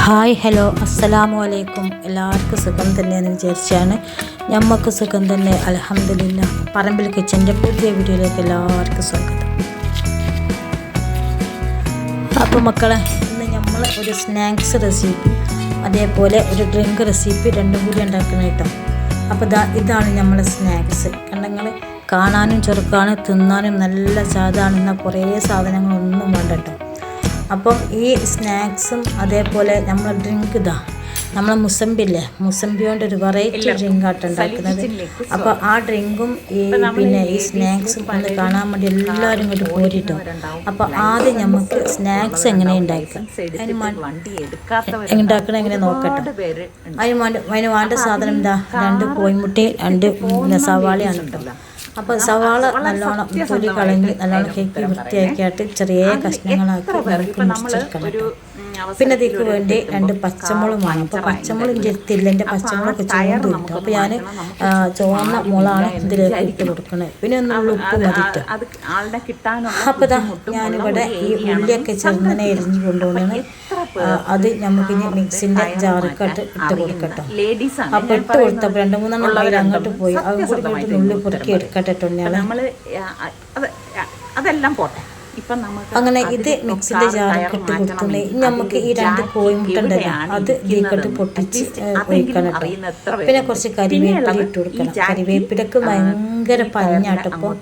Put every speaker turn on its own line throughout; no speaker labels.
Hi hello അസ്സലാമു അലൈക്കും. എല്ലാവർക്കും സുഖം തന്നെയെന്ന് വിചാരിച്ചാണ് ഞമ്മക്ക് സുഖം തന്നെ. അലഹമില്ല പറമ്പിൽ കിച്ചന്റെ പുതിയ വീഡിയോയിലേക്ക് എല്ലാവർക്കും സ്വാഗതം. അപ്പോൾ മക്കളെ ഇന്ന് നമ്മൾ ഒരു സ്നാക്സ് റെസിപ്പി അതേപോലെ ഒരു ഡ്രിങ്ക് റെസിപ്പി രണ്ടും കൂടി ഉണ്ടാക്കണം കേട്ടോ. അപ്പോൾ ഇതാ ഇതാണ് നമ്മളെ സ്നാക്സ്. കണ്ടങ്ങൾ കാണാനും ചെറുക്കാനും തിന്നാനും നല്ല സാധാണ് കുറേ സാധനങ്ങളൊന്നും വേണ്ട കേട്ടോ. അപ്പം ഈ സ്നാക്സും അതേപോലെ നമ്മൾ ഡ്രിങ്ക് ഇതാ നമ്മളെ മുസമ്പില്ലേ? മുസമ്പി കൊണ്ട് ഒരു വെറൈറ്റി ഡ്രിങ്ക് ആട്ട് ഉണ്ടാക്കുന്നത്. അപ്പോൾ ആ ഡ്രിങ്കും ഈ പിന്നെ ഈ സ്നാക്സും ഒന്ന് കാണാൻ വേണ്ടി എല്ലാവരും കൂടി പോരിട്ടോ. അപ്പോൾ ആദ്യം നമുക്ക് സ്നാക്സ് എങ്ങനെ ഉണ്ടാക്കാം അതിന് ഉണ്ടാക്കണ എങ്ങനെ നോക്കട്ടെ? അതിന് വേണ്ട അതിന് വേണ്ട സാധനം എന്താ? രണ്ട് കോയിമുട്ടി രണ്ട് സവാളയാണ് കേട്ടോ അപ്പോൾ സവാള നല്ലോണം തൊലി കളഞ്ഞ് നല്ലോണം കേക്ക് വൃത്തിയാക്കിയിട്ട് ചെറിയ കഷ്ണങ്ങളാക്കി മുറിച്ചെടുക്കണം. പിന്നെ ഇതിക്ക് വേണ്ടി രണ്ട് പച്ചമുളക് വാങ്ങി. അപ്പോൾ പച്ചമുളക് എന്റെ അടുത്തില്ല എന്റെ പച്ചമുളക് ചുവണ്ട് കിട്ടും. അപ്പോൾ ഞാൻ ചുവന്ന മുളാണ് ഇതിലേക്ക് ഇട്ട് കൊടുക്കുന്നത് പിന്നെ ഒന്ന് ഉപ്പ് മതിട്ട് അപ്പോൾ ഇതാ ഞാനിവിടെ ഈ ഉള്ളിയൊക്കെ ചെറുങ്ങനെ എരിഞ്ഞ് കൊണ്ടുപോകണം അത് നമുക്ക് ഇനി മിക്സിന്റെ ജാറിക്കട്ട് ഇട്ട് കൊടുക്കട്ടോ. അപ്പൊ ഇട്ട് കൊടുത്തപ്പോൾ രണ്ട് മൂന്നെണ്ണം അതിൽ അങ്ങോട്ട് പോയി. അതും കൂടി നുള്ളി പൊറുക്കി എടുക്കട്ടെ
ആ, അതെല്ലാം പോട്ടെ.
അങ്ങനെ ഇത് മിക്സിന്റെ ജാറിൽ ഇട്ട് ഇനി നമുക്ക് ഈ രണ്ട് കോഴിമുട്ട ഉണ്ടല്ലോ അത് ഇതിൽക്കിട്ട് പൊട്ടിച്ച് ഒഴിക്കണം കേട്ടോ. പിന്നെ കുറച്ച് കരിവേപ്പില ഇട്ട് കൊടുക്കണം. കരിവേപ്പിലക്ക് ഭയങ്കര പഞ്ഞാട്ടപ്പോൾ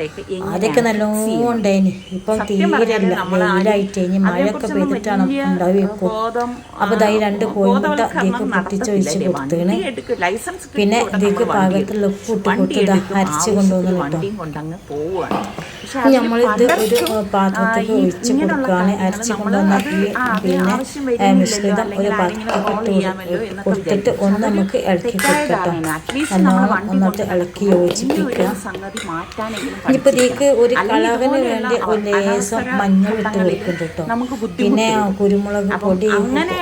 ആദ്യമൊക്കെ നല്ലോണം ഉണ്ടായിന്. ഇപ്പം തീരെയല്ല വെയിലായിട്ട് ഇനി മഴയൊക്കെ പെയ്തിട്ടാണ് ഉണ്ടാവുക അപ്പോൾ ഇതായി രണ്ട് കോഴിമുട്ട ഇതിലേക്ക് പൊട്ടിച്ചൊഴിച്ച് കൊടുത്തേണ്. പിന്നെ ഇതിലേക്ക് പാകത്തിലുള്ള ഉപ്പ് ഇട്ട് കൊടുത്ത് അരച്ച് കൊണ്ടുവന്നു കേട്ടോ. നമ്മളിത് ഒരു പാത്രത്തിൽ ഒഴിച്ച് കൊടുക്കുകയാണ് അരച്ച് കൊണ്ടുവന്ന ഈ പിന്നെ മിശ്രിതം ഒരു പാത്രത്തിൽ കൊടുത്തിട്ട് ഒന്ന് നമുക്ക് ഇളക്കി കൊടുക്കട്ടോ. നല്ലോണം ഒന്നിട്ട് ഇളക്കി യോജിപ്പിക്കുക
സംഗതി മാറ്റാനെങ്കിലും
ഇനിയിപ്പോൾ ഇതിലേക്ക് ഒരു കളറിന് വേണ്ടി ഒരു ലേസം മഞ്ഞൾ ഇട്ട് കൊടുക്കുന്നുണ്ട് കേട്ടോ.
നമുക്ക്
പിന്നെ കുരുമുളക് പൊടി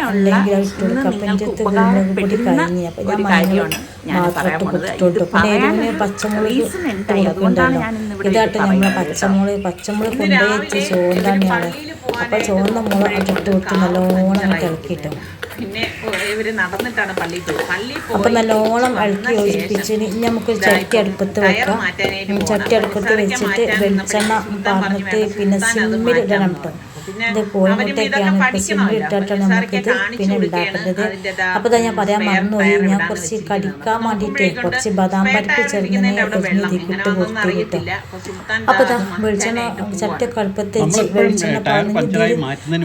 അല്ലെങ്കിൽ ഇട്ട് കൊടുക്കുക അപ്പം എന്റെ അടുത്ത് കുരുമുളക് പൊടി കഴിഞ്ഞ്. അപ്പം ഞാൻ മഞ്ഞൾ മാത്രം ഇട്ട് കൊടുത്തിട്ടുണ്ട്. പിന്നെ എരിവിന് പച്ചമുളക് ഇട്ട് കൊടുക്കുന്നുണ്ടല്ലോ ഇതായിട്ട് നമ്മളെ പച്ചമുളക് പച്ചമുളക് കൊണ്ടുപോയി വെച്ച് തന്നെയാണ് അപ്പോൾ ചുവന്ന മുള ചുട്ട് വിട്ട് നല്ലോണം ഇളക്കിയിട്ടു
പിന്നെ ഇവർ നടന്നിട്ടാണ് പള്ളിയിൽ പോയി പള്ളിയിൽ പോയി
അപ്പം നല്ലോണം ഇളക്കി യോജിപ്പിച്ച് ഇനി നമുക്ക് ചട്ടി അടുപ്പത്ത് വെക്കാം. ചട്ടി അടുപ്പത്ത് വെച്ചിട്ട് വെളിച്ചെണ്ണ പറഞ്ഞിട്ട് പിന്നെ സിമ്മിൽ ഇടണം കേട്ടോ. ഇത് കോഴിമുട്ടയൊക്കെയാണ് ഇപ്പം സിമ്മിൽ ഇട്ടിട്ടാണ് നമുക്കിത് പിന്നെ ഉണ്ടാക്കുന്നത്. അപ്പോൾ ഇതാ ഞാൻ പറയാൻ മറന്നുപോയി ഞാൻ കുറച്ച് കടിക്കാൻ വേണ്ടിയിട്ട് കുറച്ച് ബദാം പരിപ്പ് ചെറുങ്ങനെ കൊടുത്തു കിട്ടും അപ്പോൾ ഇതാ വെളിച്ചെണ്ണ ചട്ട വെച്ച് വെളിച്ചെണ്ണ പറഞ്ഞിട്ട്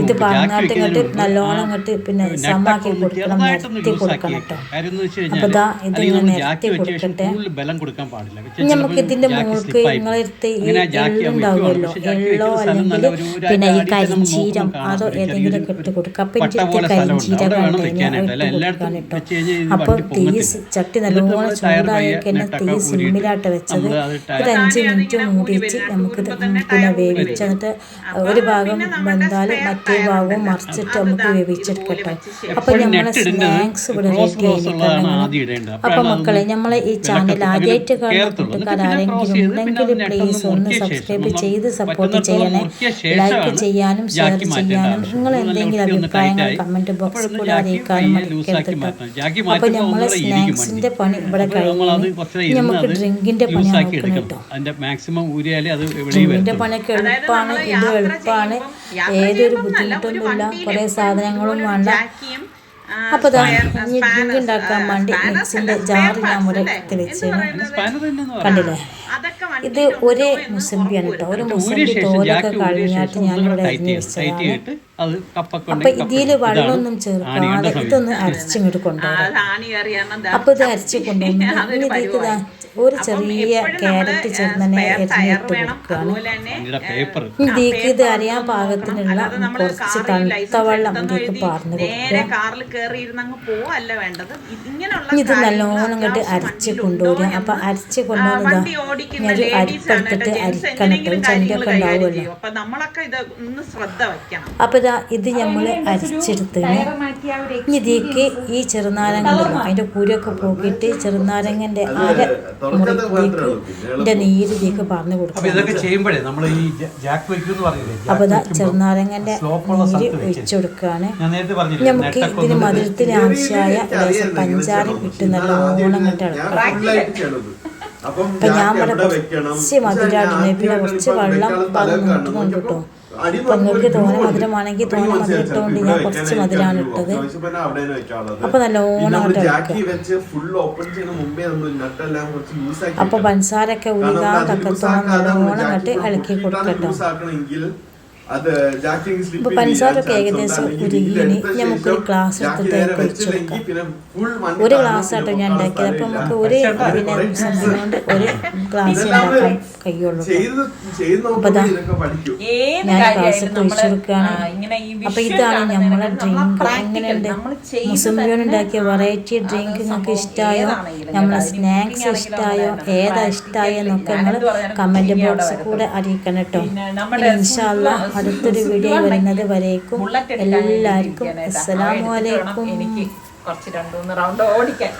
ഇത് പറഞ്ഞാട്ട് ഇങ്ങോട്ട് നല്ലോണം ഇങ്ങോട്ട് പിന്നെ സമാക്കി കൊടുക്കണം നിരത്തി കൊടുക്കണം കേട്ടോ. അപ്പോൾ ഇതാ ഇത് ഇങ്ങനെ നിരത്തി കൊടുക്കട്ടെ. നമുക്ക് ഇതിന്റെ മുകൾക്ക് നിങ്ങളെടുത്ത് ഈ എള്ളുണ്ടാവുമല്ലോ. എള്ളോ അല്ലെങ്കിൽ പിന്നെ ഈ കരിഞ്ചീരം അതോ ഏതെങ്കിലും ഇട്ട് കൊടുക്കുക അപ്പം കരിഞ്ചീരകം കൊടുക്കാൻ കേട്ടോ അപ്പോൾ തീ ചട്ടി നല്ലോണം ചൂടായൊക്കെ തന്നെ തീ സിമ്മിലാട്ട് വെച്ചത്. ഒരു അഞ്ച് മിനിറ്റ് മൂടിച്ച് നമുക്ക് പിന്നെ വേവിച്ചെന്നിട്ട് ഒരു ഭാഗം വെന്താൽ മറ്റേ ഭാഗവും മറിച്ചിട്ട് നമുക്ക് വേവിച്ചെടുക്കട്ടെ. അപ്പോൾ നമ്മളെ സ്നാക്സ് ഇവിടെ റെഡി ആയിരിക്കണം അപ്പോൾ മക്കളെ നമ്മളെ ഈ ചാനൽ ആദ്യമായിട്ട് കാണുന്ന കൂട്ടുകാർ ആരെങ്കിലും ഉണ്ടെങ്കിൽ പ്ലീസ് ഒന്ന് സബ്സ്ക്രൈബ് ചെയ്ത് സപ്പോർട്ട് ചെയ്യണേ. ലൈക്ക് ചെയ്യാനും ഷെയർ ചെയ്യാനും നിങ്ങൾ എന്തെങ്കിലും അഭിപ്രായങ്ങൾ കമന്റ് ബോക്സിൽ കൂടെ അറിയിക്കാനും മറക്കരുത് കേട്ടോ. അപ്പൊ നമ്മളെ സ്നാക്സിന്റെ പണി ഇവിടെ കഴിഞ്ഞു നമുക്ക് ഡ്രിങ്കിന്റെ പണി നോക്കണം കേട്ടോ.
അതിന്റെ മാക്സിമം ഊരിയാലേ അത് എവിടെ
ഡ്രിങ്കിന്റെ പണിയൊക്കെ എളുപ്പമാണ് ഇത് എളുപ്പമാണ് ഏതൊരു ബുദ്ധിമുട്ടൊന്നുമില്ല. കുറെ സാധനങ്ങളും വേണ്ട. അപ്പൊ ഡ്രിങ്ക് ഉണ്ടാക്കാൻ വേണ്ടി മിക്സിന്റെ ജാറ് ഞാൻ
മുരത്തിൽ തന്നെ.
കണ്ടില്ലേ? ഇത് ഒരേ മുസമ്പിയാണ് കേട്ടോ. ഒരു മുസമ്പി തോലൊക്കെ കഴിഞ്ഞാട്ട് ഞാനിവിടെ അരിഞ്ഞ് വെച്ചതാണ്. അപ്പൊ ഇതിൽ വെള്ളമൊന്നും ചേർക്കാതെ ഇതൊന്ന് അരച്ചിങ്ങോട്ട് കൊണ്ടുവരാം. അപ്പൊ ഇത് അരച്ച് കൊണ്ടുവന്നു ഇനി ഇതിലേക്ക് ദാ ഒരു ചെറിയ ക്യാരറ്റ് ചെറുതന്നെ എരിഞ്ഞിട്ട് കൊടുക്കുകയാണ്
ഇതേക്ക്
ഇതിലേക്ക് ഇത് അറിയാൻ പാകത്തിനുള്ള കുറച്ച് തണുത്ത വെള്ളം ഇതിലേക്ക് പാർന്നു കൊടുക്കുക
നേരെ കാറിൽ കയറി ഇരുന്നങ്ങ് പോവല്ല വേണ്ടത്. ഇത്
നല്ലോണം ഇങ്ങോട്ട് അരച്ച് കൊണ്ടുവരിക. അപ്പൊ അരച്ച് കൊണ്ടുവന്നതാ ഞാനൊരു
ആണ്
അരിപ്പെടുത്തിട്ട് അരിക്കണം കേട്ടോ
കൈകാര്യം
ഉണ്ടാവുമല്ലോ
അപ്പൊ ഇതാ
ഇത് നമ്മൾ അരിച്ചെടുത്തിന് ഇതിക്ക് ഈ ചെറുനാരങ്ങ ഉണ്ടല്ലോ അതിന്റെ കുരൊക്കെ പോക്കിയിട്ട് ചെറുനാരങ്ങന്റെ അര മുറിക്ക് നീര് ഇതിക്ക് പറഞ്ഞു
അപ്പൊ
കൊടുക്കും
ഇതൊക്കെ ചെയ്യുമ്പോഴേ നമ്മൾ ഈ ജാക്ക് വയ്ക്കും എന്ന് പറയില്ലേ
അപ്പോൾ ഇതാ
ചെറുനാരങ്ങന്റെ
നീര്
സ്ഥലത്ത്
ഒഴിച്ചു കൊടുക്കുകയാണ്
ഞാൻ നേരത്തെ പറഞ്ഞില്ലേ
നമുക്ക് ഇതിന് മധുരത്തിന് ആവശ്യമായ പഞ്ചാരം ഇട്ട് നല്ലോണം
അപ്പം
അപ്പൊ ഞാൻ ഇവിടെ കുറച്ച് മധുരമായിട്ടുണ്ട് പിന്നെ കുറച്ച് വെള്ളം പറഞ്ഞിട്ടുണ്ട് കേട്ടോ അപ്പൊ നിങ്ങൾക്ക് തോനെ മധുരമാണെങ്കിൽ തോനെ മധുരം ഇട്ടുകൊണ്ട് ഞാൻ കുറച്ച് മധുരമാണ് ഇട്ടത്. അപ്പൊ നല്ലോണം അപ്പൊ പഞ്ചസാരൊക്കെ ഉരുകാതൊക്കത്തോളം നല്ലോണം നട്ട് ഇളക്കി കൊടുക്കട്ടോ.
ആക്കണമെങ്കിൽ അത് ജാക്കിങ് സ്ലിപ്പ്
അപ്പൊ പഞ്ചസാരൊക്കെ ഏകദേശം ഉരുകിയിന് നമുക്കൊരു ഗ്ലാസ് എടുത്തിട്ട് കൊടുക്കാം. ഒരു ഗ്ലാസ് ആട്ടോ ഞാൻ ഉണ്ടാക്കിയത് അപ്പൊ നമുക്ക് ഒരു പിന്നെ കൊണ്ട് ഒരു ഗ്ലാസ് ഉണ്ടാക്കാൻ കഴിയുള്ളൂ ഞാൻ ഗ്ലാസ് ഒഴിച്ചു കൊടുക്കുകയാണ്.
ആ, ഇങ്ങനെ ഈ
അപ്പൊ
visual
ഇതാണ് നമ്മളെ ഡ്രിങ്ക് എങ്ങനെയുണ്ട്?
തന്നെ
ഉണ്ടാക്കിയ വെറൈറ്റി ഡ്രിങ്ക് നിങ്ങൾക്ക് ഇഷ്ടമായോ നമ്മളെ സ്നാക്സ് ഇഷ്ടമായോ ഏതാ ഇഷ്ടമായോ എന്നൊക്കെ
നമ്മൾ
നിങ്ങൾ കമന്റ് ബോക്സിൽ കൂടെ അറിയിക്കണം കേട്ടോ.
പിന്നെ നമ്മുടെ
ഇൻഷാല്ല അടുത്തൊരു വീഡിയോ വരുന്നത് വരേക്കും എല്ലാവർക്കും അസ്സലാമലൈക്കും
എനിക്ക് കുറച്ച് രണ്ടു മൂന്ന് റൗണ്ട് ഓടിക്കാൻ